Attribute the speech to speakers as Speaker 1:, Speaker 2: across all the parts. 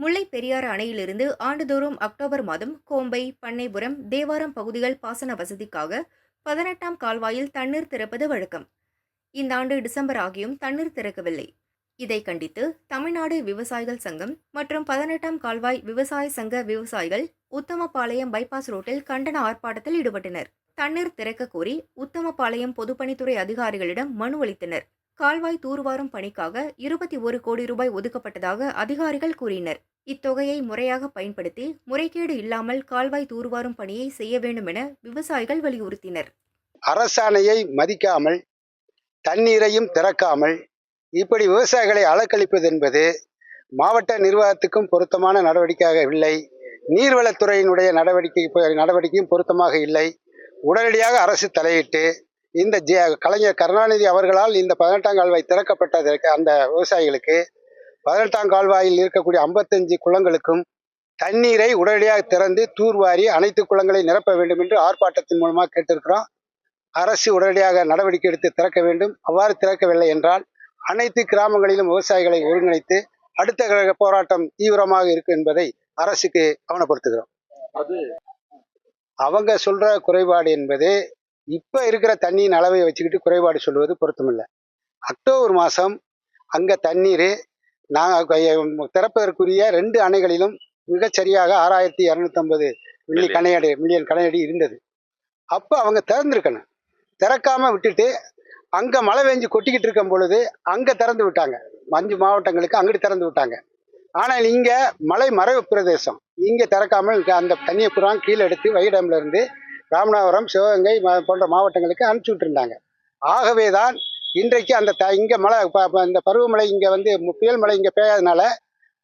Speaker 1: முல்லை பெரியாறு அணையிலிருந்து ஆண்டுதோறும் அக்டோபர் மாதம் கோம்பை பண்ணைபுரம் தேவாரம் பகுதிகள் பாசன வசதிக்காக பதினெட்டாம் கால்வாயில் தண்ணீர் திறப்பது வழக்கம். இந்த ஆண்டு டிசம்பர் ஆகியும் தண்ணீர் திறக்கவில்லை. இதை கண்டித்து தமிழ்நாடு விவசாயிகள் சங்கம் மற்றும் பதினெட்டாம் கால்வாய் விவசாய சங்க விவசாயிகள் உத்தமபாளையம் பைபாஸ் ரோட்டில் கண்டன ஆர்ப்பாட்டத்தில் ஈடுபட்டனர். தண்ணீர் திறக்க கோரி உத்தமபாளையம் பொதுப்பணித்துறை அதிகாரிகளிடம் மனு அளித்தனர். கால்வாய் தூர்வாரும் பணிக்காக இருபத்தி ஒரு கோடி ரூபாய் ஒதுக்கப்பட்டதாக அதிகாரிகள் கூறினர். இத்தொகையை முறையாக பயன்படுத்தி முறைகேடு இல்லாமல் கால்வாய் தூர்வாரும் பணியை செய்ய வேண்டும் என விவசாயிகள் வலியுறுத்தினர்.
Speaker 2: அரசாணையை மதிக்காமல் தண்ணீரையும் திறக்காமல் இப்படி விவசாயிகளை அலக்களிப்பது என்பது மாவட்ட நிர்வாகத்துக்கும் பொருத்தமான நடவடிக்கையாக இல்லை. நீர்வளத்துறையினுடைய நடவடிக்கை நடவடிக்கையும் பொருத்தமாக இல்லை. உடனடியாக அரசு தலையிட்டு இந்த ஜி கலைஞர் கருணாநிதி அவர்களால் இந்த பதினெட்டாம் கால்வாய் திறக்கப்பட்டதற்கு அந்த விவசாயிகளுக்கு பதினெட்டாம் கால்வாயில் இருக்கக்கூடிய ஐம்பத்தஞ்சு குளங்களுக்கும் தண்ணீரை உடனடியாக திறந்து தூர்வாரி அனைத்து குளங்களை நிரப்ப வேண்டும் என்று ஆர்ப்பாட்டத்தின் மூலமாக கேட்டிருக்கிறோம். அரசு உடனடியாக நடவடிக்கை எடுத்து திறக்க வேண்டும். அவ்வாறு திறக்கவில்லை என்றால் அனைத்து கிராமங்களிலும் விவசாயிகளை ஒருங்கிணைத்து அடுத்த கட்ட போராட்டம் தீவிரமாக இருக்கும் என்பதை அரசுக்கு கவனப்படுத்துகிறோம். அவங்க சொல்ற குறைபாடு என்பது இப்ப இருக்கிற தண்ணியின் அளவை வச்சுக்கிட்டு குறைபாடு சொல்வது பொருத்தமில்லை. அக்டோபர் மாதம் அங்க தண்ணீர் நாங்கள் திறப்பதற்குரிய ரெண்டு அணைகளிலும் மிகச்சரியாக ஆறாயிரத்தி இரநூத்தம்பது மில்லி கனையடி மில்லியன் கனையடி இருந்தது. அப்போ அவங்க திறந்திருக்கணும். திறக்காம விட்டுட்டு அங்க மழை பெஞ்சு கொட்டிக்கிட்டு இருக்கும் பொழுது அங்க திறந்து விட்டாங்க. அஞ்சு மாவட்டங்களுக்கு அங்கிட்டு திறந்து விட்டாங்க. ஆனால் இங்க மலை மறைவு பிரதேசம். இங்க திறக்காமல் அந்த தண்ணியை புறா கீழே எடுத்து வைடம்ல இருந்து ராமநாதபுரம் சிவகங்கை போன்ற மாவட்டங்களுக்கு அனுப்பிச்சி விட்டுருந்தாங்க. ஆகவே தான் இன்றைக்கு அந்த த இங்கே மழை ப- இந்த பருவமழை இங்கே வந்து மு- புயல் மழை இங்கே பெய்யாதனால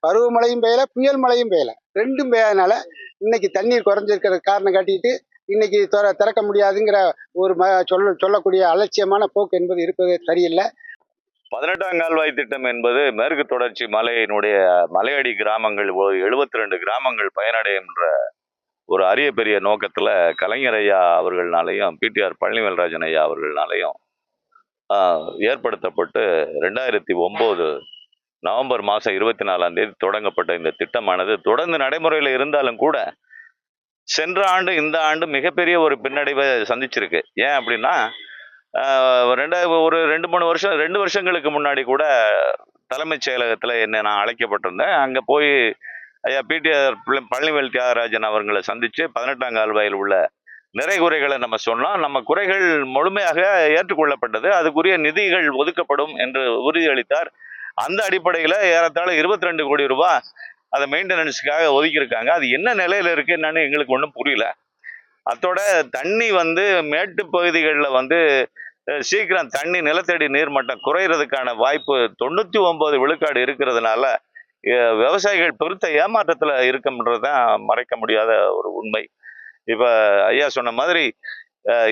Speaker 2: பருவமழையும் பெய்யலை புயல் மழையும் பெய்யலை. ரெண்டும் பெய்யாதனால இன்னைக்கு தண்ணீர் குறைஞ்சிருக்கிற காரணம் காட்டிட்டு இன்னைக்கு திற திறக்க முடியாதுங்கிற ஒரு ம சொல்ல சொல்லக்கூடிய அலட்சியமான போக்கு என்பது இருப்பது சரியில்லை.
Speaker 3: பதினெட்டாம் கால்வாய் திட்டம் என்பது மேற்கு தொடர்ச்சி மலையினுடைய மலையடி கிராமங்கள் எழுபத்தி ரெண்டு கிராமங்கள் பயனடையும் என்ற ஒரு அரிய பெரிய நோக்கத்துல கலைஞர் ஐயா அவர்கள்னாலையும் பிடிஆர் பழனிவேல்ராஜன் ஐயா அவர்கள்னாலையும் ஆஹ், ஏற்படுத்தப்பட்டு ரெண்டாயிரத்தி ஒம்பது நவம்பர் மாதம் இருபத்தி நாலாம் தேதி தொடங்கப்பட்ட இந்த திட்டமானது தொடர்ந்து நடைமுறையில் இருந்தாலும் கூட சென்ற ஆண்டு இந்த ஆண்டு மிகப்பெரிய ஒரு பின்னடைவை சந்திச்சிருக்கு. ஏன் அப்படின்னா ஆஹ், ஒரு ரெண்டு மூணு வருஷம் ரெண்டு வருஷங்களுக்கு முன்னாடி கூட தலைமைச் செயலகத்தில் என்ன நான் அழைக்கப்பட்டிருந்தேன். அங்கே போய் ஐயா பிடிஆர் பழனிவேல் தியாகராஜன் அவர்களை சந்தித்து பதினெட்டாம் கால்வாயில் உள்ள நிறை குறைகளை நம்ம சொன்னோம். நம்ம குறைகள் முழுமையாக ஏற்றுக்கொள்ளப்பட்டது. அதுக்குரிய நிதிகள் ஒதுக்கப்படும் என்று உறுதியளித்தார். அந்த அடிப்படையில் ஏறத்தாழ இருபத்தி ரெண்டு கோடி ரூபாய் அதை மெயின்டெனன்ஸுக்காக ஒதுக்கியிருக்காங்க. அது என்ன நிலையில் இருக்குது என்னன்னு எங்களுக்கு ஒன்றும் புரியல. அத்தோட தண்ணி வந்து மேட்டு பகுதிகளில் வந்து சீக்கிரம் தண்ணி நிலத்தடி நீர்மட்டம் குறையிறதுக்கான வாய்ப்பு தொண்ணூற்றி ஒம்பது விழுக்காடு இருக்கிறதுனால விவசாயிகள் பெருத்த ஏமாற்றத்தில் இருக்கும்ன்றது தான் மறைக்க முடியாத ஒரு உண்மை. இப்போ ஐயா சொன்ன மாதிரி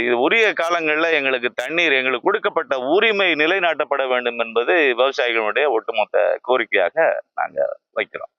Speaker 3: இது உரிய காலங்களில் எங்களுக்கு தண்ணீர் எங்களுக்கு கொடுக்கப்பட்ட உரிமை நிலைநாட்டப்பட வேண்டும் என்பது விவசாயிகளுடைய ஒட்டுமொத்த கோரிக்கையாக நாங்கள் வைக்கிறோம்.